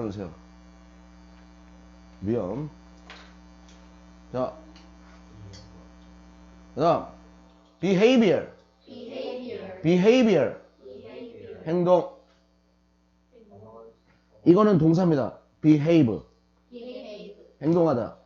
보세요. 위험. 자, 그 다음 behavior. behavior. 행동. 이거는 동사입니다. behave. 행동하다.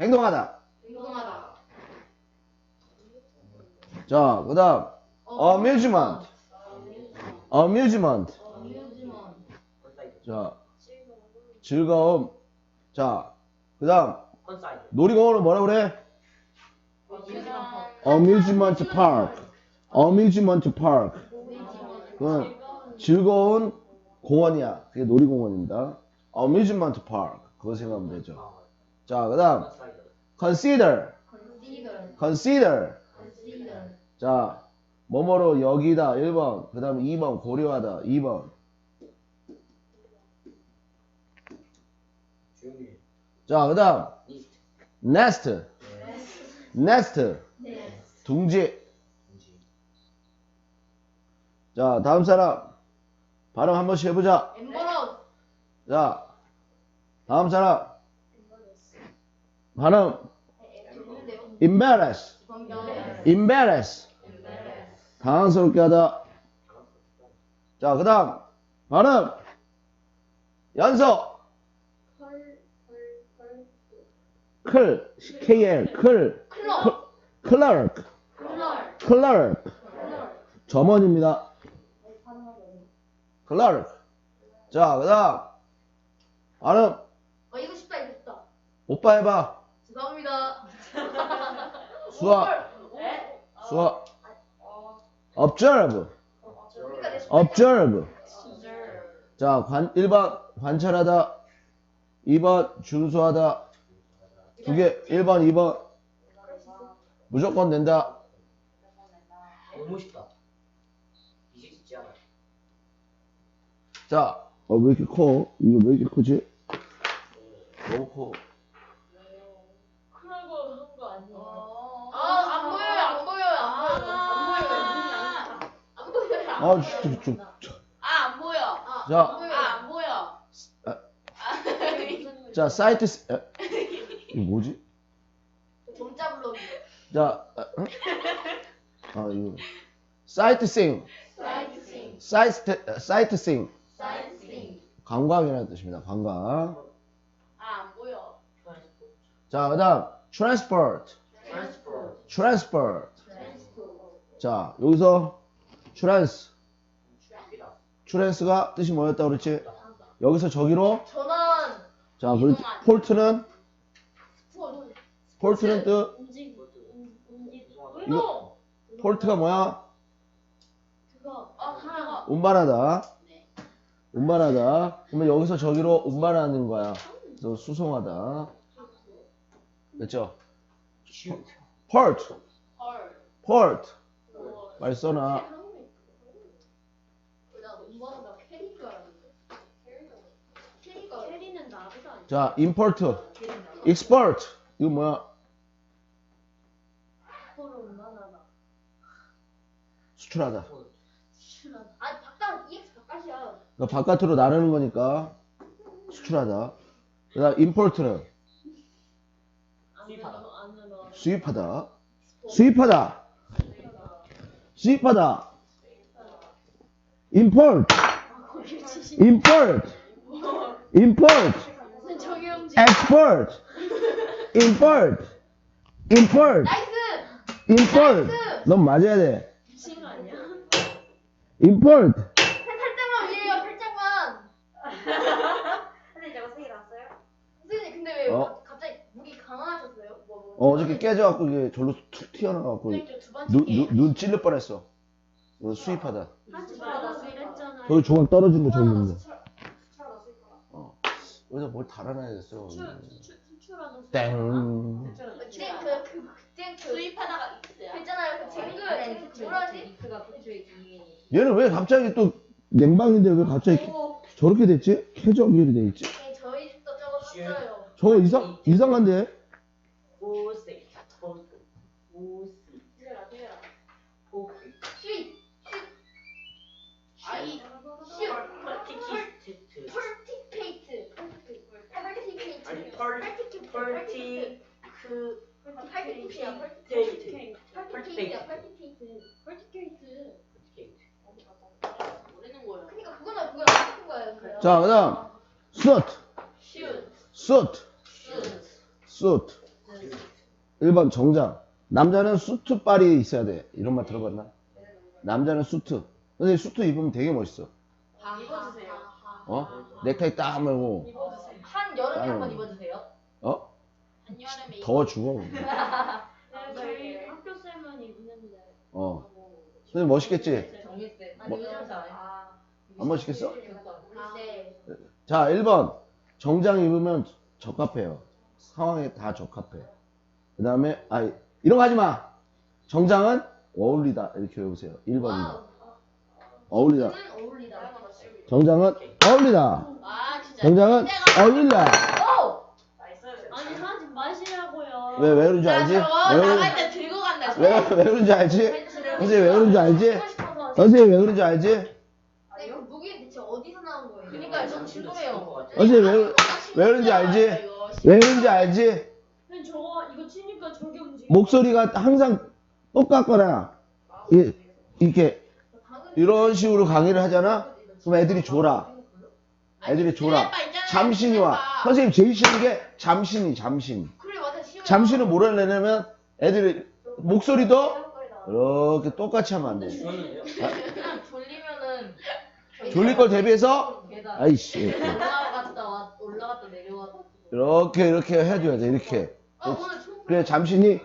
행동하다. 행동하다. 자, 그 다음 amusement. amusement. 어뮤즈먼트. 자, 즐거움. 자, 그 다음, 놀이공원은 뭐라 그래? amusement park. amusement park. 그건 즐거운 공원이야. 그게 놀이공원입니다. amusement park. 그거 생각하면 되죠. 자, 그 다음, consider. consider. 자, 뭐뭐로 여기다. 1번. 그 다음 2번. 고려하다. 2번. 자, 그 다음, nest. nest. 네. 둥지. 자, 다음 사람. 발음 한 번씩 해보자. 자, 다음 사람. 발음. embarrass. embarrass. 당황스럽게 하다. 자, 그 다음. 발음. 연서. 클. KL. 클. 클럽. 클럽. 클러크. 점원입니다. 클러크. 자, 그 다음. 발음. 어 이거 쉽다 이거 쉽다. 오빠 해봐. 죄송합니다. 수아. 수아. observe. observe. 자, 관, 1번 관찰하다. 2번 준수하다. 두 개, 1번, 2번. 무조건 된다. 너무 쉽다 이게 쉽지 않아 자, 어, 왜 이렇게 커? 이거 왜 이렇게 크지? 너무 커. 크라고 한거 아니에요? 아안 보여요 안 보여요 안 보여요 안 보여요 안 보여요. 아, 진짜, 좀. 아, 안 보여. 아, 자. 안 보여요. 아, 안 보여. 자, 사이트, 스- 에? 이거 뭐지? 점자 블록이. 자, 아, 응? 아, 이거. 사이트싱. 사이트싱. 사이트, 사이트싱. 사이트싱. 관광이라는 뜻입니다. 관광. 아, 안 보여. 자, 그 다음, transport. transport. 트랜스포. 자, 여기서. 트랜스포트 트랜스가 뜻이 뭐였다 그랬지? 여기서 저기로. 전원. 자, 그렇지. 폴트는. 폴트는 뜻. 움직, 움직, 이거- 운동. 폴트가 뭐야? 그거. 아, 하나가. 운반하다. 네. 운반하다. 그러면 여기서 저기로 운반하는 거야. 그래서 수송하다. 됐죠? port. 뭐, 말 써놔. 자, import. export. 이거 뭐야? 수출하다. 수출하다. 아니 바깥 EX 바깥이야. 그러니까 바깥으로 나르는 거니까 수출하다. 그 다음 import는 안으로, 안으로. 수입하다. 수입하다. 수입하다. import. import. import. export. Import. import. 나이스. import. 넌 맞아야 돼. 미친 거 아니야? import. 살- 살짝만 위에요 살짝만. 근데 저거 세개 났어요? 선생님 근데 왜 어? 가- 갑자기 무기 강화하셨어요? 뭐, 뭐. 어, 어저께 깨져갖고 이게 절로 툭 튀어나와갖고 선생님 저두 번째 눈, 게임. 눈, 눈 찔릴 뻔했어. 이거 수입하다. 하지 마라 그랬잖아요. 저기 조각 떨어진 거 적는데. 수출하다 어. 여기다 뭘 달아놔야겠어. 수출 땡. 그, 그땐 그, 그땐 그입하다가 있잖아요. 그 쟁글, 뭐라지? 가 그쪽에 얘는 왜 갑자기 또 냉방인데 왜 갑자기 어. 저렇게 됐지? 쾌적률이 돼 있지? 네, 저희 집도 저거 샀어요. 저거 이상 이상한데? 그 팔티케이트야 데이트 팔티케이트야 팔티케이트 팔티케이트 모르는 거야? 그니까 그거나 그거랑 똑같은 거예요 그래요. 자, 그 다음, suit, 슛슛 suit. 1번 정장. 남자는 수트 빨이 있어야 돼. 이런 말 들어봤나? 남자는 수트. 근데 수트 입으면 되게 멋있어. 입어주세요 어? 넥타이 딱 하고, 한 여름에 아유. 한번 입어주세요. 어? 한 여름에 더워 죽어. 네, 저희 학교 쌤은 입는데. 어. 근데 멋있겠지? 정일세 뭐- 아, 안 멋있겠어? 네 자, 1번. 정장 입으면 적합해요. 상황에 다 적합해. 그 다음에, 아, 이런 거 하지 마. 정장은 어울리다. 이렇게 외우세요. 1번입니다. 어울리다. 어울리다 정장은 어울리다. 아 진짜 정장은 어울린다. 마시라고요. 왜, 왜 그런지 알지? 저거 왜, 그런- 나갈 때 들고 간다 왜, 왜 그런지 알지? 선생님 왜 그런지 알지? 선생님 왜 그런지 알지? 아니 그 무기 대체 어디서 나온 거예요? 그니까 저 궁금해요 선생님 왜, 왜 그런지 알지? 왜 그런지 알지? 저거 이거 치니까 저게 움직여. 목소리가 항상 똑같거나, 이, 이렇게, 이런 식으로 강의를 하잖아? 그럼 애들이 졸아. 애들이 졸아. 잠신이 와. 선생님 제일 싫은 게 잠신이, 잠신. 잠신을 뭐라 내냐면 애들이 목소리도 이렇게 똑같이 하면 안 돼. 주었는데요? 그냥 졸리면은 졸릴 걸 대비해서? 아이씨. 이렇게, 올라갔다 왔 올라갔다 내려왔다 이렇게 이렇게 해줘야 돼 이렇게. 아 오늘 총 그래 잠신이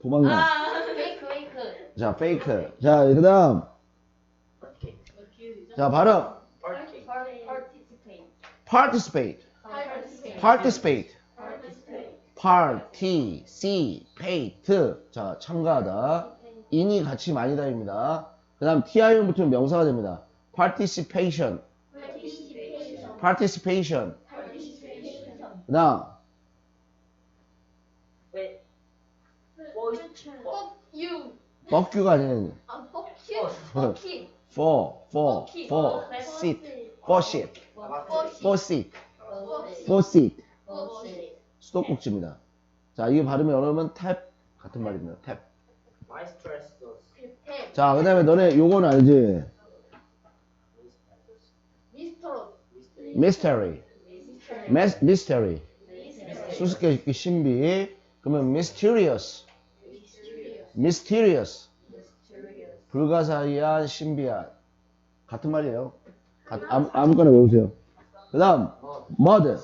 도망가. 아 페이크 페이크. 자 페이크. 자 그다음. 자 발음 펄티 participate. participate, participate participate, participate. 자 참가하다. 인이 같이 많이 다닙니다. 그 다음 ti은 붙으면 명사가 됩니다. participation, participation. 그 다음 왜 fuck you 뻑규가 아니라 아 fuck you fuck you for, for, for seat, for seat, for seat, for seat. 수도꼭지입니다. 자, 이게 발음이 어려우면 탭 같은 말입니다. 탭. 자, 그 다음에 너네 요건 알지? 미스터 mystery, Mes- mystery. 수수께끼 신비. 그러면 mysterious, mysterious. 불가사의한 신비한. 같은 말이에요. 가- 아무, 아무거나 외우세요. 그 다음 mud,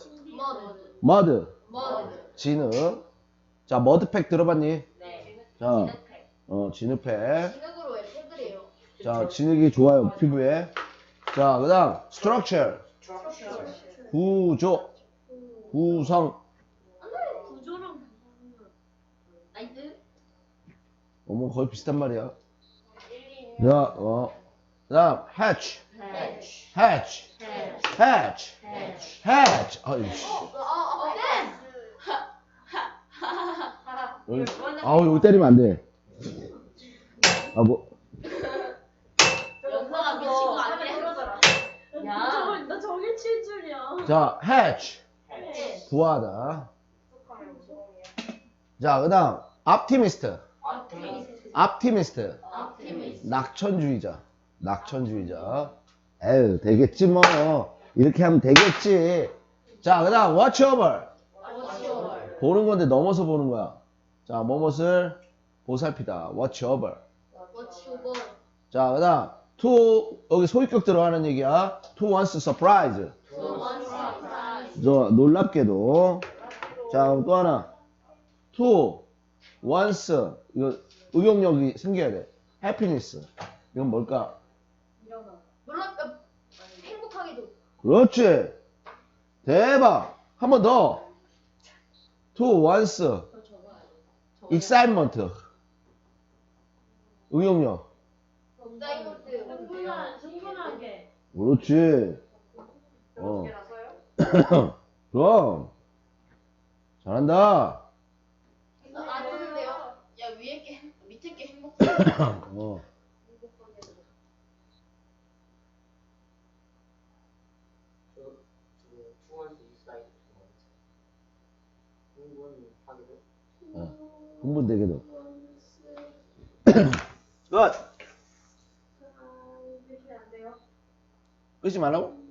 머드 mud. 진흙. 자, 머드팩 들어봤니? 네 자, 어, 진흙팩. 진흙으로 왜 팩을 해요? 자, 진흙이 좋아요, 피부에. 자, 그 다음, structure. 구조. 구성. 구조랑 나이스 어머, 거의 비슷한 말이야. 자, 어. 그 다음, hatch. 해치 hatch. 해치 hatch. hatch. 아이씨. 아우, 여기 때리면 안 돼. 아, 뭐. 연서가 미친 거 아니야? 나 저게 칠 줄이야. 자, hatch. 해치 구하다. 자, 그 다음, optimist. optimist optimist. optimist 낙천주의자. 낙천주의자. 에휴, 되겠지, 뭐. 이렇게 하면 되겠지. 자, 그 다음, watch over. 보는 건데 넘어서 보는 거야. 자, 뭐뭇을 보살피다. watch over. watch오ver 자, 그 다음, to, 여기 소위격 들어가는 얘기야. to once surprise. to one surprise 저, 놀랍게도. 자, 그럼 또 하나. to once. 이거 의욕력이 생겨야 돼. happiness. 이건 뭘까? 놀랍다 행복하게도 그렇지. 대박. 한 번 더. to once. 다이모트 흥분한 흥분하게. 그렇지. 어. 그럼. 잘한다. 안 되는데요? 야 위에 게 행- 밑에 게 행복해 어. 공부하기도. 어. 흥분되게도. 끝! 이렇게 안 돼요? 끄지 말라고?